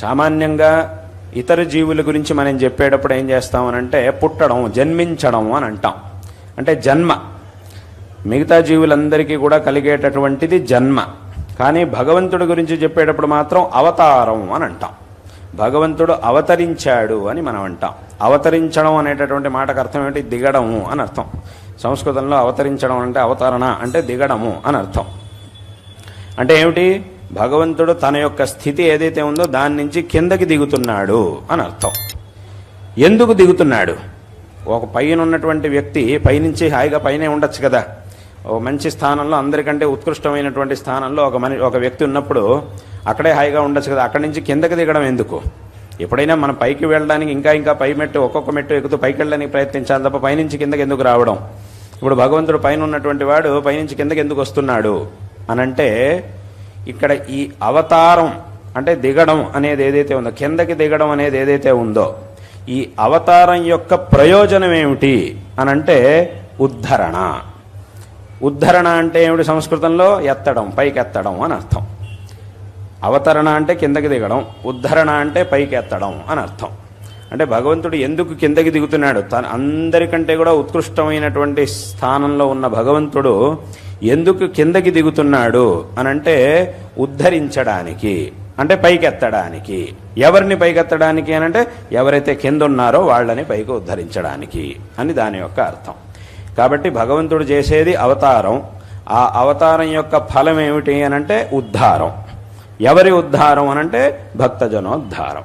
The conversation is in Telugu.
సామాన్యంగా ఇతర జీవుల గురించి మనం చెప్పేటప్పుడు ఏం చేస్తామనంటే పుట్టడం జన్మించడం అని అంటాం. అంటే జన్మ. మిగతా జీవులందరికీ కూడా కలిగేటటువంటిది జన్మ. కానీ భగవంతుడి గురించి చెప్పేటప్పుడు మాత్రం అవతారం అని అంటాం. భగవంతుడు అవతరించాడు అని మనం అంటాం. అవతరించడం అనేటటువంటి మాటకు అర్థం ఏంటి? దిగడము అని అర్థం. సంస్కృతంలో అవతరించడం అంటే అవతరణ అంటే దిగడము అని అర్థం. అంటే ఏమిటి? భగవంతుడు తన యొక్క స్థితి ఏదైతే ఉందో దాని నుంచి కిందకి దిగుతున్నాడు అని అర్థం. ఎందుకు దిగుతున్నాడు? ఒక పైన ఉన్నటువంటి వ్యక్తి పైనుంచి హాయిగా పైనే ఉండొచ్చు కదా. ఒక మంచి స్థానంలో అందరికంటే ఉత్కృష్టమైనటువంటి స్థానంలో ఒక మని ఒక వ్యక్తి ఉన్నప్పుడు అక్కడే హాయిగా ఉండొచ్చు కదా. అక్కడి నుంచి కిందకి దిగడం ఎందుకు? ఎప్పుడైనా మనం పైకి వెళ్ళడానికి ఇంకా ఇంకా పై మెట్టు ఒక్కొక్క మెట్టు ఎక్కుతూ పైకి వెళ్ళడానికి ప్రయత్నించాలి తప్ప పైనుంచి కిందకి ఎందుకు రావడం? ఇప్పుడు భగవంతుడు పైన ఉన్నటువంటి వాడు పైనుంచి కిందకి ఎందుకు వస్తున్నాడు? అనంటే ఇక్కడ ఈ అవతారం అంటే దిగడం అనేది ఏదైతే ఉందో కిందకి దిగడం అనేది ఏదైతే ఉందో ఈ అవతారం యొక్క ప్రయోజనం ఏమిటి అని అంటే ఉద్ధరణ. ఉద్ధరణ అంటే ఏమిటి సంస్కృతంలో? ఎత్తడం పైకి ఎత్తడం అని అర్థం. అవతరణ అంటే కిందకి దిగడం ఉద్ధరణ అంటే పైకి ఎత్తడం అని అర్థం. అంటే భగవంతుడు ఎందుకు కిందకి దిగుతున్నాడు? తన అందరికంటే కూడా ఉత్కృష్టమైనటువంటి స్థానంలో ఉన్న భగవంతుడు ఎందుకు కిందకి దిగుతున్నాడు అనంటే ఉద్ధరించడానికి అంటే పైకెత్తడానికి. ఎవరిని పైకెత్తడానికి అనంటే ఎవరైతే కింద ఉన్నారో వాళ్ళని పైకి ఉద్ధరించడానికి అని దాని యొక్క అర్థం. కాబట్టి భగవంతుడు చేసేది అవతారం. ఆ అవతారం యొక్క ఫలం ఏమిటి అనంటే ఉద్ధారం. ఎవరి ఉద్ధారం అనంటే భక్తజనోద్ధారం.